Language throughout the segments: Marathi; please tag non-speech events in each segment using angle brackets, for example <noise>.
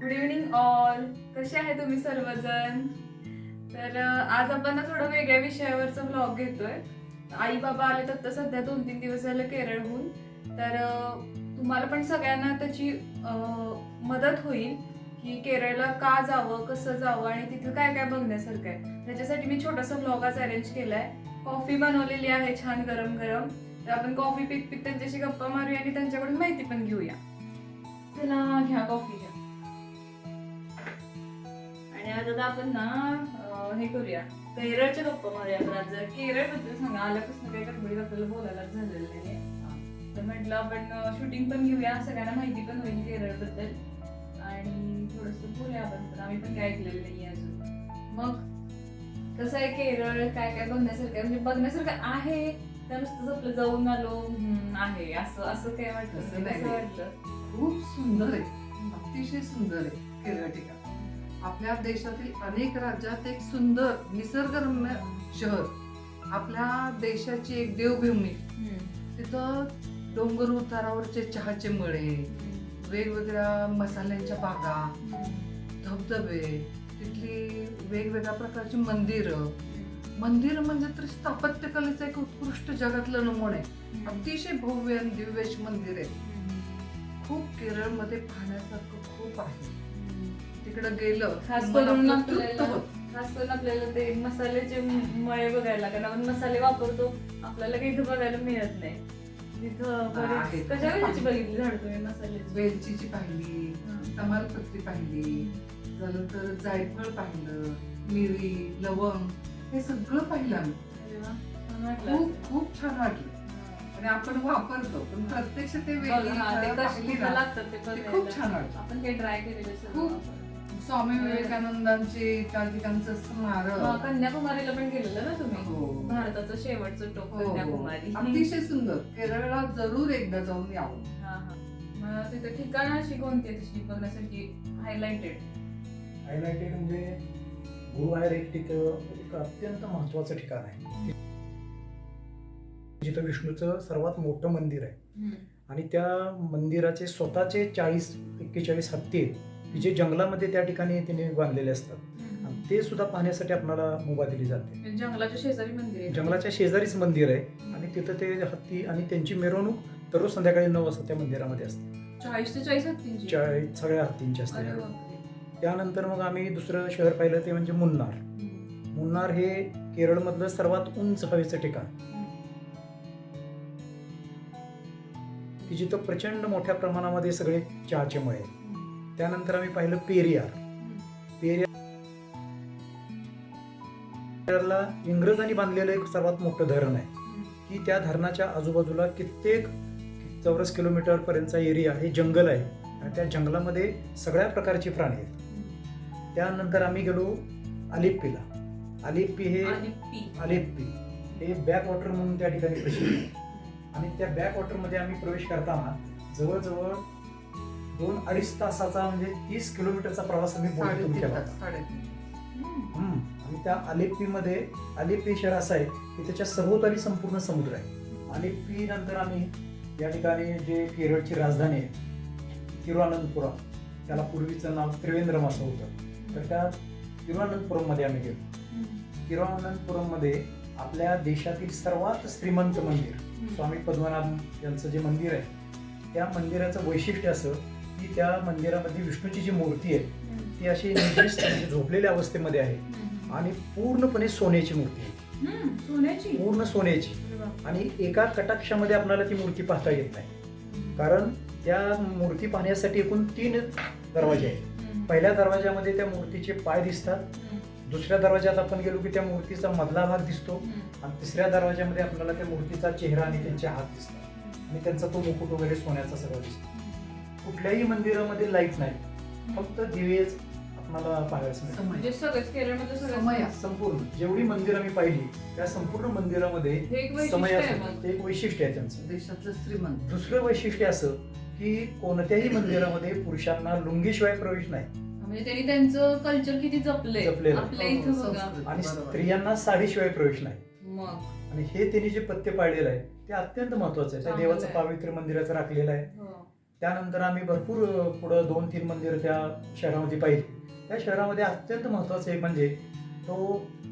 गुड इव्हनिंग ऑल कसे आहे तुम्ही सर्वजण? तर आज आपण ना थोडं वेगळ्या विषयावरचा ब्लॉग घेतोय. आई बाबा आले तर सध्या दोन तीन दिवस झाले केरळहून. तर तुम्हाला पण सगळ्यांना त्याची मदत होईल की केरळला का जावं कसं जावं आणि तिथं काय काय बघण्यासारखं आहे. त्याच्यासाठी मी छोटासा ब्लॉग आज अरेंज केलाय. कॉफी बनवलेली आहे छान गरम गरम तर आपण कॉफी पीत पीत त्यांच्याशी गप्पा मारूया आणि त्यांच्याकडून माहिती पण घेऊया. चला घ्या कॉफी घ्या. आणि आज आता आपण ना हे करूया. केरळच्या गप्पा मारूया आपण आज जरा केरळबद्दल सांगा. आल्यापासून काही गडबडीत आपल्याला बोलायला झालेलं नाही तर म्हटलं आपण शूटिंग पण घेऊया. सगळ्यांना माहिती पण होईल केरळबद्दल आणि थोडस बोलूया आपण पण. आम्ही पण काय ऐकलेलं नाही अजून. मग कसं आहे केरळ? काय काय बघण्यासारखं? म्हणजे बघण्यासारखं आहे त्या नुसतंच आपलं जाऊन आलो? आहे. असं असं काय वाटलं? खूप सुंदर आहे. अतिशय सुंदर आहे केरळ ठिकाण. आपल्या देशातील अनेक राज्यात एक सुंदर निसर्गरम्य शहर. आपल्या देशाची एक देवभूमी. तिथं डोंगर उतारावरचे चहाचे मळे वेगवेगळ्या मसाल्यांच्या बागा धबधबे तिथली वेगवेगळ्या प्रकारची मंदिरं. मंदिर म्हणजे तर स्थापत्यकलेचं एक उत्कृष्ट जगातलं नमुने अतिशय भव्य आणि मंदिर आहे खूप केरळमध्ये पाहण्यासारखं खूप आहे. तिकडे गेलं खास करून मन आपलं आपल्याला- होतं. खास करून आपल्याला ते मसाल्याचे मळे बघायला कारण आपण मसाले वापरतो आपल्याला काही इथं बघायला मिळत नाही तिथं बरेच आहेत. कशा कशाची बघितली झाड तुम्ही मसाल्याची वेलचीची पाहिली तमालपत्री पाहिली झालं तर जायफळ पाहिलं मिरी लवंग हे सगळं पाहिलं आम्ही अरे वा, छान वाटलं खूप खूप छान वाटलं आणि आपण वापरतो पण प्रत्यक्ष ते बघ, वेगळी हा, ते फळं कशी पाहिली कुठं ना, लागतात ते ते बघायला. खूप छान वाटलं आपण काही ट्राय केलेलं खूप. स्वामी विवेकानंदांचे एकाधिकांचं हा, स्मारक कन्याकुमारीला पण गेलेलं ना तुम्ही? हो. भारताचं शेवटचं टोक हो, हो. कन्याकुमारी. अतिशय सुंदर. केरळला जरूर एकदा जाऊन यावं. हा हा. मग तिथं ठिकाण अशी कोणती आहेत तशी बघण्यासाठी हायलाइटेड हायलाइटेड म्हणजे गुरुवार एक तिथं एक अत्यंत महत्वाचं ठिकाण आहे. जिथं विष्णूचं सर्वात मोठं मंदिर आहे. आणि त्या मंदिराचे स्वतःचे चाळीस एक्केचाळीस हत्ती आहेत. की जे जंगलामध्ये त्या ठिकाणी तिने बांधलेले असतात. आणि ते सुद्धा पाहण्यासाठी आपल्याला मुभा दिली जाते. जंगलाच्या शेजारी मंदिर आहे. जंगलाच्या शेजारीच मंदिर आहे. आणि तिथं ते हत्ती आणि त्यांची मिरवणूक दररोज संध्याकाळी नऊ वाजता त्या मंदिरामध्ये असते. चाळीस ते चाळीस हत्तींची. चाळीस सगळ्या हत्तींची असते. अरे त्यावेळी. बापरे. त्यानंतर मग आम्ही दुसरं शहर पाहिलं ते म्हणजे मुन्नार. मुन्नार हे केरळमधलं सर्वात उंच हवेचं ठिकाण. की जिथं प्रचंड मोठ्या प्रमाणामध्ये सगळे चहाचे मळे आहेत. त्यानंतर आम्ही पाहिलं पेरियार. पेरियारला इंग्रजांनी बांधलेलं एक सर्वात मोठं धरण आहे. की त्या धरणाच्या आजूबाजूला कित्येक चौरस किलोमीटर पर्यंतचा एरिया हे जंगल आहे. आणि त्या जंगलामध्ये सगळ्या प्रकारची प्राणी आहेत. त्यानंतर आम्ही गेलो अलिप्पीला. अलिप्पी हे. अलिप्पी. हे बॅक वॉटर म्हणून त्या ठिकाणी प्रसिद्ध आहे. आणि त्या बॅक वॉटरमध्ये आम्ही प्रवेश करताना जवळजवळ दोन अडीच तासाचा म्हणजे तीस किलोमीटरचा प्रवास आम्ही बोटीतून साडेतीन केला. आणि त्या अलिप्पीमध्ये अलिप्पी शहर असं आहे की त्याच्या सभोवताली संपूर्ण समुद्र आहे. अलिप्पी नंतर आम्ही या ठिकाणी जे केरळची राजधानी आहे तिरुअनंतपुरम त्याला पूर्वीचं नाव त्रिवेंद्रम असं होतं. तर त्या तिरुअनंतपुरममध्ये आम्ही गेलो. तिरुअनंतपुरममध्ये आपल्या देशातील सर्वात श्रीमंत मंदिर स्वामी पद्मनाभ यांचं जे मंदिर आहे त्या मंदिराचं वैशिष्ट्य असं की त्या मंदिरामध्ये विष्णूची जी मूर्ती आहे. ती अशी निर्दिष्ट म्हणजे झोपलेल्या अवस्थेमध्ये आहे. आणि पूर्णपणे सोन्याची मूर्ती आहे. सोन्याची पूर्ण सोन्याची. आणि एका कटाक्षामध्ये आपल्याला ती मूर्ती पाहता येत नाही कारण त्या मूर्ती पाहण्यासाठी एकूण तीन दरवाजे आहेत. पहिल्या दरवाजामध्ये त्या मूर्तीचे पाय दिसतात. दुसऱ्या दरवाजात आपण गेलो की त्या मूर्तीचा मधला भाग दिसतो. आणि तिसऱ्या दरवाजामध्ये आपल्याला त्या मूर्तीचा चेहरा आणि त्यांचे हात दिसतात आणि त्यांचा तो मुकुट वगैरे सोन्याचा सगळं दिसतो कुठल्याही मंदिरामध्ये लाइट नाही. फक्त दिवेच आपल्याला पाहायला मिळतात. म्हणजे समय सगळंच केरळमध्ये सगळं समय संपूर्ण. जेवढी मंदिर आम्ही पाहिली त्या संपूर्ण मंदिरामध्ये हे एक वैशिष्ट्य समय एक वैशिष्ट्य आहे त्यांचं. देशातलं श्रीमंत. दुसरं वैशिष्ट्य असं की कोणत्याही मंदिरामध्ये पुरुषांना लुंगीशिवाय प्रवेश नाही. म्हणजे त्यांनी त्यांचं कल्चर किती जपलंय. आपल्या हो, इथं. आणि. स्त्रियांना साडीशिवाय प्रवेश नाही. मग? आणि हे त्यांनी जे पथ्य पाळलेलं आहे ते अत्यंत महत्वाचं आहे. त्या देवाचं. पावित्र्य मंदिराचं राखलेलं आहे. हो. त्यानंतर आम्ही भरपूर पुढं दोन तीन मंदिरं त्या शहरामध्ये पाहिली. त्या शहरामध्ये अत्यंत महत्त्वाचं एक म्हणजे तो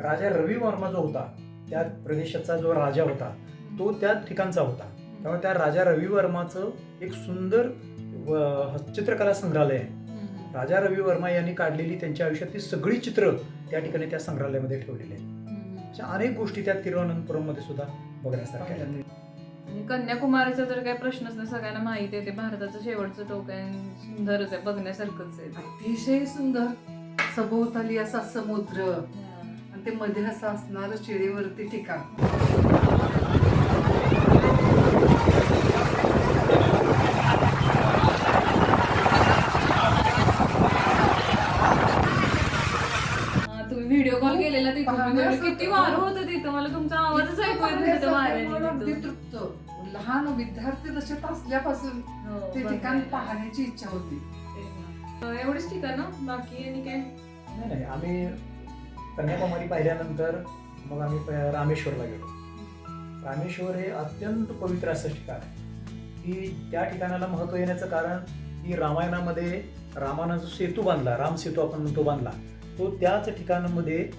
राजा रवी वर्मा जो होता त्या प्रदेशाचा जो राजा होता तो त्या ठिकाणचा होता. त्यामुळे त्या राजा रवी वर्माचं एक सुंदर चित्रकला संग्रहालय आहे. राजा रवी वर्मा यांनी काढलेली त्यांच्या आयुष्यातली सगळी चित्र त्या ठिकाणी त्या संग्रहालयामध्ये ठेवलेली आहेत. अशा अनेक गोष्टी त्या तिरुवनंतपुरममध्ये सुद्धा बघण्यासारख्या आहेत. कन्याकुमारीचा तर काही प्रश्नच नाही सगळ्यांना माहिती आहे ते भारताचं शेवटचं टोक आहे सुंदरच आहे बघण्यासारखंच आहे. अतिशय सुंदर. सभोवताली असा समुद्र आणि ते मध्ये असं असणार शिडीवरती ठिकाण हा, तुम्ही व्हिडिओ कॉल केलेला तिथून मी म्हणलं, पाहण्यासारखं- किती वारं होतं. तिथं. मला तुमचा आवाजच ऐकू येत नव्हता त्या मला अगदी तृप्त. लहान विद्यार्थी जसे असल्यापासून हो, ते ठिकाण पाहण्याची इच्छा होती. एवढीच ठिकाण? बाकी आणि काय? नाही नाही. आम्ही कन्याकुमारी पाहिल्यानंतर मग आम्ही प- रामेश्वरला गेलो. रामेश्वर हे अत्यंत पवित्र असं ठिकाण आहे. की त्या ठिकाणाला महत्त्व येण्याचं कारण की रामायणामध्ये रामानं जो सेतू बांधला राम सेतू आपण म्हणतो बांधला तो त्याच ठिकाणामध्ये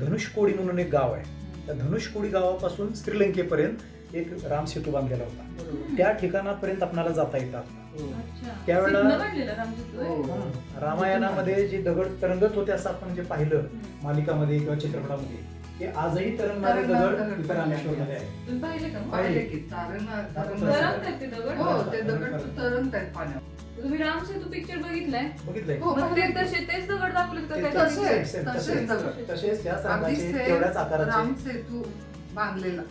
धनुष्कोडी म्हणून एक गाव आहे. त्या धनुष्कोडी गावापासून श्रीलंकेपर्यंत एक राम सेतू बांधलेला होता. त्या ठिकाणापर्यंत आपल्याला जाता येतात अच्छा. त्यावेळेला- आहे? हो. रामायणामध्ये जे दगड तरंगत होते असं आपण जे पाहिलं. मालिकामध्ये किंवा चित्रपटामध्ये ते आजही तरंगणारे दगड दगड इथं रामेश्वरमध्ये आहे पाहिले तुम्ही रामसेतू पिक्चर बघितलाय बघितलंय हो मग ते. तसे तेच दगड दाखवलेत का ते काय तसे. तसेच, तसेच, तसेच तसेच. दगड. तसेच त्याच अगदी रंगाचे सेम तेवढ्याच आकाराचे राम सेतू बांधलेला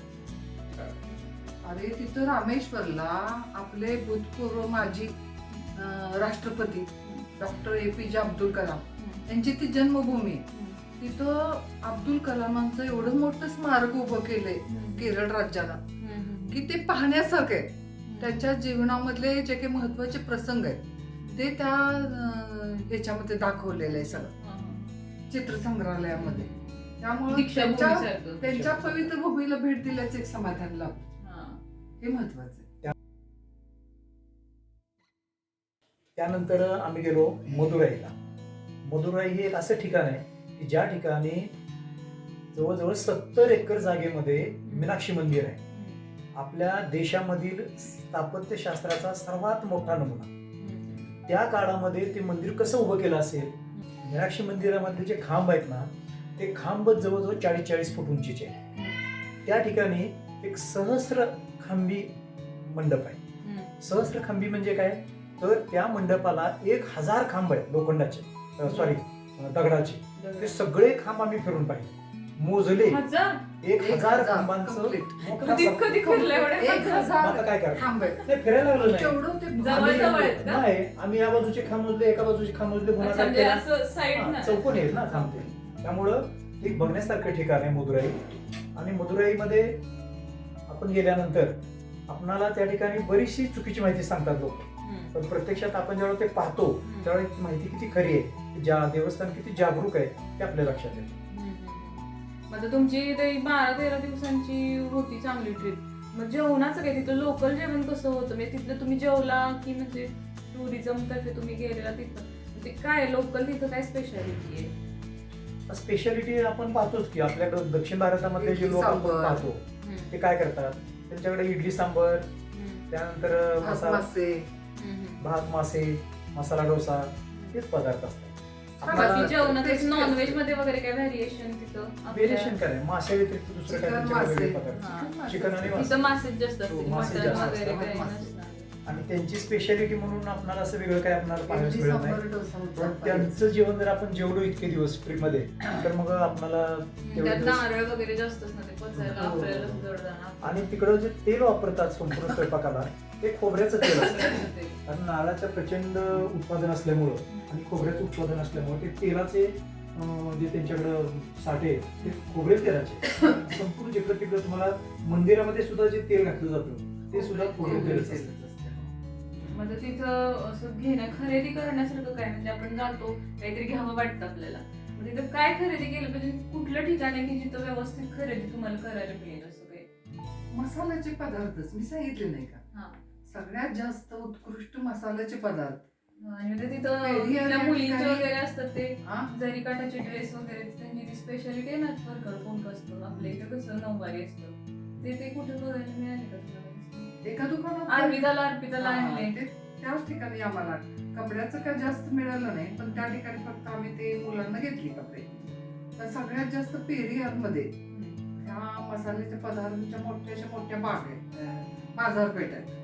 अरे तिथं रामेश्वरला आपले भूतपूर्व माजी अं, राष्ट्रपती डॉक्टर ए पी जे अब्दुल कलाम यांची ती जन्मभूमी आहे. तिथं अब्दुल कलामांचं एवढं मोठं स्मारक उभं केलंय केरळ राज्यानं की ते पाहण्यासारखं आहे त्यांच्या जीवनामधले जे काही महत्त्वाचे प्रसंग आहेत ते त्या अं, ह्याच्यामध्ये दाखवलेलं आहे सगळं. चित्रसंग्रहालयामध्ये. त्यामुळे त्यांच्या पवित्र भूमीला भेट दिल्याचं एक समाधान लाभ. हा. हे महत्वाचं आहे. त्यानंतर आम्ही गेलो मदुराईला. मदुराई हे एक असं ठिकाण आहे की ज्या ठिकाणी जवळजवळ सत्तर एकर जागेमध्ये मीनाक्षी मंदिर आहे. आपल्या देशामधील स्थापत्यशास्त्राचा सर्वात मोठा नमुना. त्या काळामध्ये ते मंदिर कसं उभं केलं असेल? मीनाक्षी मंदिरामधले जे खांब आहेत ना ते खांब जवळजवळ चाळीस चाळीस फूट उंचीचे आहेत. त्या ठिकाणी एक सहस्र खांबी मंडप आहे. सहस्र खांबी म्हणजे काय? तर त्या मंडपाला एक हजार खांब आहेत लोखंडाचे. सॉरी दगडाचे. ते सगळे खांब आम्ही फिरून पाहिले. मोजले? एक हजार खांबांचं complete. मोठा कधी सप- कधी फिरलं एवढे? एक हजार? हजार आता काय करायचं? फिरायला लागलं नाही. तेवढं ते जवळ आम्ही- जवळ आहेत का? नाही आम्ही या बाजूचे खांब मोजले एका बाजूचे खांब मोजले अच्छा, गुणाकार म्हणजे केला. असं साईड हा, ना चौकोन आहेत ना थांबते त्यामुळं एक बघण्यासारखं ठिकाण आहे मदुराई. आणि मदुराईमध्ये आपण गेल्यानंतर आपणाला त्या ठिकाणी बरीचशी चुकीची माहिती सांगतात लोक. पण प्रत्यक्षात आपण ज्यावेळेला ते पाहतो त्यावेळेला माहिती किती खरी आहे ज्या देवस्थान किती जागरूक आहे ते आपल्या लक्षात येतं. मग आता तुमची ते बारा तेरा दिवसांची होती चांगली ट्रिप मग जेवणाचं काय? तिथं लोकल जेवण कसं होतं? म्हणजे तिथलं तुम्ही जेवला की म्हणजे टुरिझम तर्फे तुम्ही गेलेला तिथं? म्हणजे काय लोकल तिथं काय स्पेशालिटी आहे? स्पेशालिटी आपण पाहतोच की आपल्याकडे दक्षिण भारतामधले जे इडली लोक आपण सांबर. पाहतो ते काय करतात? त्यांच्याकडे इडली सांबर त्यानंतर भात मसाला मासे. भात मासे मसाला डोसा हेच पदार्थ असतात. बाकी जेवणात नॉनव्हेजमध्ये वगैरे काय व्हॅरिएशन तिथं आपल्या- व्हेरिएशन काय आहे? मासे व्यतिरिक्त दुसरं काय वेगळे मासे पदार्थ हा. चिकन मासे. चिकन आणि मासे. मासेच जास्त असतील हो, मासे मटण जास्त वगैरे असतात. काही मासे. नसणार. आणि त्यांची स्पेशालिटी म्हणून आपल्याला असं वेगळं काय आपल्याला पाहायला मिळत नाही सांबार डोसा होता. पण त्यांचं जेवण जर आपण जेवलो इतके दिवस ट्रिपमध्ये तर मग आपल्याला तेवढे त्यात दिवस- नारळ वगैरे जास्त असणार ते पचायला हो. आपल्याला आणि तिकडं जे तेल वापरतात संपूर्ण <laughs> स्वयंपाकाला ते खोबऱ्याचं तेल असतं. कारण नारळाचं प्रचंड उत्पादन असल्यामुळं आणि खोबऱ्याचं उत्पादन असल्यामुळं ते तेलाचे जे त्यांच्याकडं साठे आहेत, ते खोबरे तेलाचे. <laughs> संपूर्ण जिकडं तिकडं तुम्हाला मंदिरामध्ये सुद्धा जे तेल घातलं जातं ते सुद्धा खोबरे तेलच असतं. म्हणजे तिथं असं घेण्या खरेदी करण्यासारखं काय? म्हणजे आपण जातो काहीतरी घ्यावं वाटतं आपल्याला. मग तिथं काय खरेदी केलं? पाहिजे कुठलं ठिकाण आहे की जिथं व्यवस्थित खरेदी तुम्हाला करायला मिळेल असं काही? मसाल्याचे पदार्थच. मी सांगितले नाही का? हा. सगळ्यात जास्त उत्कृष्ट मसाल्याचे पदार्थ आणि तिथं मुलींचे वगैरे असतात ते जरी काठाचे ड्रेस वगैरे त्यांची ती स्पेशालिटी आहे ना परकर कोण असतं आपल्या इथे कसं नऊवारी असतं. ते ते कुठे बघायला मिळाले का तुला एका दुकानात अर्पिताला अर्पिताला आणले. ते त्याच ठिकाणी आम्हाला कपड्याचं काय जास्त मिळालं नाही पण त्या ठिकाणी फक्त आम्ही ते मुलांना घेतली कपडे. तर सगळ्यात जास्त पेरियारमध्ये ह्या मसाल्याच्या पदार्थांच्या मोठ्याशा मोठ्या बाग आहेत बाजारपेठ आहेत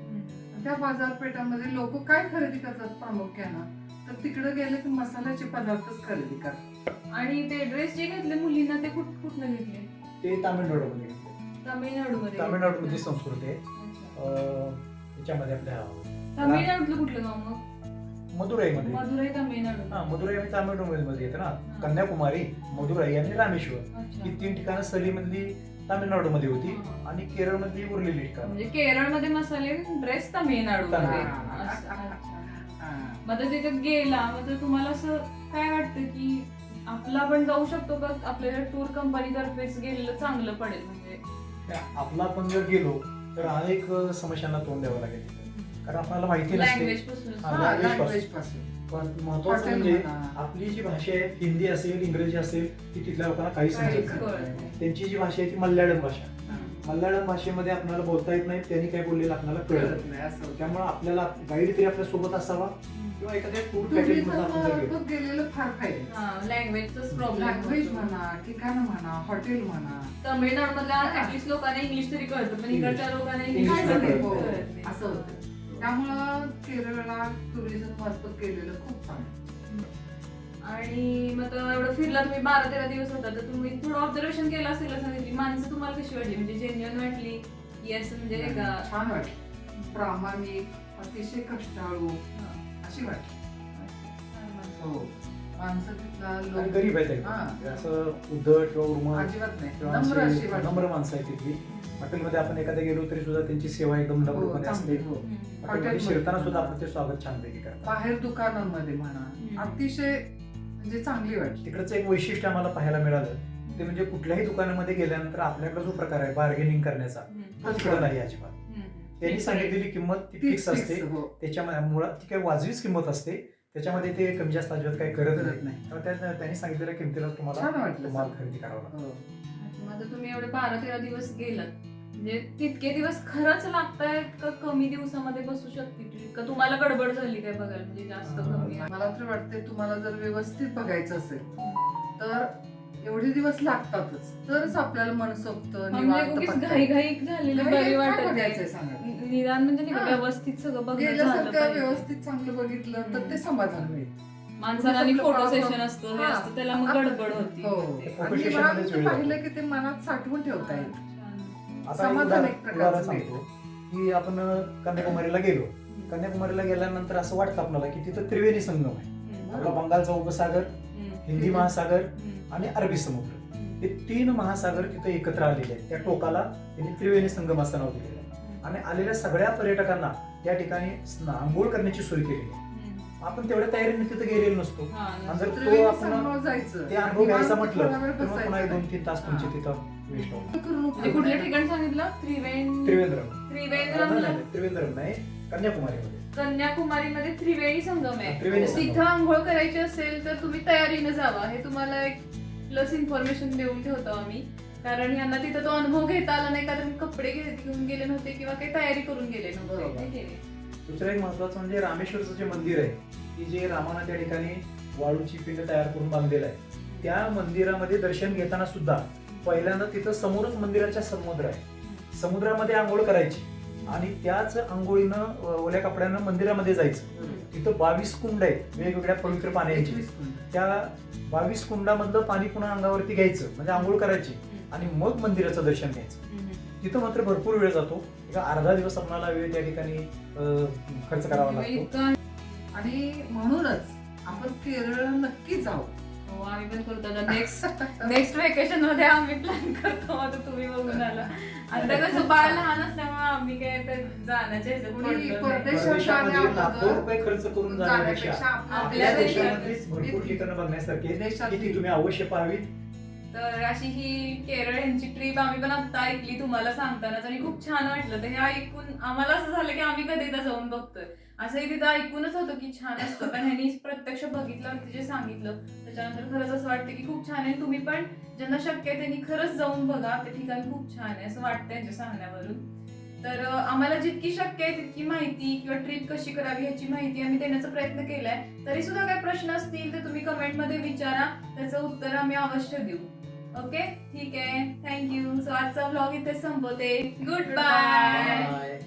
त्या बाजारपेठामध्ये लोक काय खरेदी करतात प्रामुख्यानं? तर तिकडे गेले की मसाल्याचे पदार्थच खरेदी करतात. आणि ते ड्रेस जे घेतले मुलींना ते कुठ कुठनं घेतले? ते तामिळनाडूमध्ये घेतले. तामिळनाडू मध्ये तामिळनाडूमध्ये संस्कृती. आहे अं, त्याच्यामध्ये आपल्या तामिळनाडूतलं कुठलं गाव मग? मदुराईमध्ये. मधुराई तामिळनाडू. हा मदुराई आणि तामिळनाडूमध्ये येतं ना. कन्याकुमारी मदुराई आणि रामेश्वर. अच्छा. ही तीन ठिकाणं सलीमधली तामिळनाडूमध्ये होती. आणि केरळमधली उरलेली ठिकाणं म्हणजे केरळमध्ये मसाले ड्रेस तामिळनाडू तामिळनाडू. मग आता तिथे गेला मग तर तुम्हाला असं काय वाटतं की आपला पण जाऊ शकतो का? आपल्याला टूर कंपनी तर्फेच गेलेलं चांगलं पडेल म्हणजे. आपला आपण जर गेलो तर अनेक समस्यांना तोंड द्यावं लागेल. कारण आपल्याला माहिती नसते. लँग्वेजपासून हा, language language पासून. पण महत्वाचं म्हणजे म्हणा. आपली जी भाषा आहे हिंदी असेल इंग्रजी असेल ती तिथल्या लोकांना काही समजत नाही. त्यांची जी भाषा आहे ती मल्याळम भाषा. मल्याळम भाषेमध्ये आपल्याला बोलता येत नाही त्यांनी काय बोललेलं आपल्याला कळत नाही असं. त्यामुळे आपल्याला गाईड तरी आपल्यासोबत असावा किंवा एखाद्या टूर पॅकेजमध्ये आपण गेलेलं फार फायदे लँग्वेजचाच प्रॉब्लेम लँग्वेज म्हणा ठिकाण म्हणा हॉटेल म्हणा तमिळनाडूमधल्या ऍटलीस्ट लोकांना इंग्लिश तरी कळतं पण इकडच्या लोकांना इंग्लिश. हो. असं होतं त्यामुळं केरळला टुरिझम मार्फत केलेलं खूप चांगलं आणि मग तर एवढं फिरला तुम्ही बारा तेरा दिवस होता तर तुम्ही थोडं ऑब्झर्वेशन केलं असेल असं सांगितली माणसं तुम्हाला कशी वाटली? म्हणजे जेन्युअन वाटली? की असं म्हणजे नाही का? छान वाटलं. प्रामाणिक अतिशय कष्टाळू हा. अशी वाटली. हो. माणसं तिथला गरीब आहेत असं उद्धट किंवा अजिबात नाही. नम्र अशी. नम्र माणसं आहेत तिथली. हॉटेलमध्ये आपण एखाद्या गेलो तरी सुद्धा त्यांची सेवा एकदम हो, नम्रपणे असते. हॉटेलमध्ये शिरताना सुद्धा आपण ते स्वागत छानपैकी करतात बाहेर दुकानांमध्ये म्हणा. अतिशय म्हणजे चांगली वाटली तिकडचं एक वैशिष्ट्य आम्हाला पाहायला मिळालं ते म्हणजे कुठल्याही दुकानामध्ये गेल्यानंतर आपल्याकडे जो प्रकार आहे बार्गेनिंग करण्याचा. तो तिकडे नाही अजिबात. त्यांनी सांगितलेली किंमत ती फिक्स असते हो. त्याच्यामध्ये मुळात ती काही वाजवीच किंमत असते त्याच्यामध्ये ते कमी जास्त अजिबात काही करत नाही. त्यामुळे त्यांनी सांगितलेल्या किमतीला तुम्हाला. खरेदी करावा लागतो हो. मग आता तुम्ही एवढे बारा तेरा दिवस गेलात म्हणजे तितके दिवस खरंच लागतायत का कमी दिवसामध्ये बसू शकते का तुम्हाला गडबड झाली काय बघायला म्हणजे जास्त कमी आहे? मला तर वाटते तुम्हाला जर व्यवस्थित बघायचं असेल तर एवढे दिवस लागतातच तरच आपल्याला मनसोक्त म्हणजे निवांत उगीच पत्ता घाई घाई झालेली घाई- बरी घाई काय वाटत बघायचंय नाही. सांगा निदान म्हणजे नाही का हा. व्यवस्थित सगळं बघणं झालं गेल्यासारखं पाहिजे. व्यवस्थित चांगलं बघितलं तर ते समाधान मिळतं आपलं फोटो सेशन असतं हे. असतं त्याला मग गडबड होती हो आणि वेळ पाहिलं. की ते मनात साठवून ठेवता येईल छान. आता एक समाधान उदाहरण एक प्रकारचं सांगतो की आपण कन्याकुमारीला गेलो. कन्याकुमारीला गेल्यानंतर असं वाटतं आपल्याला की तिथं त्रिवेणी संगम आहे. आपला बंगालचा उपसागर. हिंदी महासागर. आणि अरबी समुद्र. हे तीन महासागर तिथे एकत्र आलेले आहेत त्या टोकाला त्यांनी त्रिवेणी संगम असं नाव दिलेलं आहे आणि आलेल्या सगळ्या पर्यटकांना त्या ठिकाणी स्ना- आंघोळ करण्याची सोय केलेली आहे. आपण तेवढ्या तयारीने तिथे गेलेलो नसतो हा, आणि जर तो त्रिवेणी आपण संगमावर जायचं ते अनुभव घ्यायचा म्हटलं तर मग पुन्हा एक. दोन तीन तास तुमचे. तिथं वेस्ट होतात करून म्हणजे उपयोग कुठलं नाही. ठिकाण सांगितलं त्रिवेणी त्रिवेंद्रम त्रिवेंद्रमला नाही, त्रिवेंद्रम नाही कन्याकुमारीमध्ये कन्याकुमारीमध्ये त्रिवेणी संगम आहे त्रिवेणी संगम. तिथं आंघोळ करायची असेल तर तुम्ही तयारीनं जावा हे तुम्हाला एक प्लस इन्फॉर्मेशन देऊन ठेवतो आम्ही कारण यांना तिथं तो अनुभव घेता आला नाही कारण कपडे घे- घेऊन गेले नव्हते किंवा काही तयारी करून गेले नव्हते बरोबर. हे. दुसरं एक महत्वाचं म्हणजे रामेश्वरचं जे मंदिर आहे की जे रामानं त्या ठिकाणी वाळूची पिंड तयार करून बांधलेलं आहे. त्या मंदिरामध्ये दर्शन घेताना सुद्धा पहिल्यांदा तिथं समोरच मंदिराच्या समुद्र आहे. समुद्रामध्ये आंघोळ करायची आणि त्याच आंघोळीनं ओल्या कपड्यानं मंदिरामध्ये जायचं. तिथं बावीस कुंड आहेत वेगवेगळ्या पवित्र पाण्याची. त्या बावीस कुंडामधलं पाणी पुन्हा अंगावरती घ्यायचं म्हणजे आंघोळ करायची आणि मग मंदिराचं दर्शन घ्यायचं. तिथं मात्र भरपूर वेळ जातो. एका अर्धा दिवस आपल्याला वेळ त्या ठिकाणी खर्च करावा लागतो. आणि म्हणूनच आपण केरळ नक्की जाऊ. हो, आम्ही पण करतो नेक्स्ट नेक्स्ट वेकेशनमध्ये आम्ही प्लॅन करतो. आता तुम्ही बघून आला. आता कसं बाळ लहान असल्यामुळे आम्ही काय तर जाण्याच्या ह्याच्यात कुणी लाखो रुपये खर्च करून जाण्यापेक्षा आपल्या देशामध्येच भरपूर ठिकाणं बघण्यासारखी तुम्ही अवश्य पाहावीत. तर अशी ही केरळ यांची ट्रिप आम्ही पण आता ऐकली तुम्हाला सांगतानाच आणि खूप छान वाटलं. तर हे ऐकून आम्हाला असं झालं की आम्ही कधी एकदा जाऊन बघतोय. असंही तिथं ऐकूनच होतं की छान असतं. पण ह्यांनी प्रत्यक्ष बघितलं जे सांगितलं. त्याच्यानंतर खरंच असं वाटतं की खूप छान आहे तुम्ही पण ज्यांना शक्य आहे त्यांनी खरंच जाऊन बघा. ते ठिकाण खूप छान आहे असं वाटतं यांच्या सांगण्यावरून. तर आम्हाला जितकी शक्य आहे तितकी माहिती किंवा ट्रिप कशी करावी ह्याची माहिती आम्ही देण्याचा प्रयत्न केलाय. तरी सुद्धा काही प्रश्न असतील तर तुम्ही कमेंटमध्ये विचारा. त्याचं उत्तर आम्ही अवश्य देऊ. ओके ठीक आहे. थँक्यू सो आजचा व्लॉग इथे संपवते. Good bye.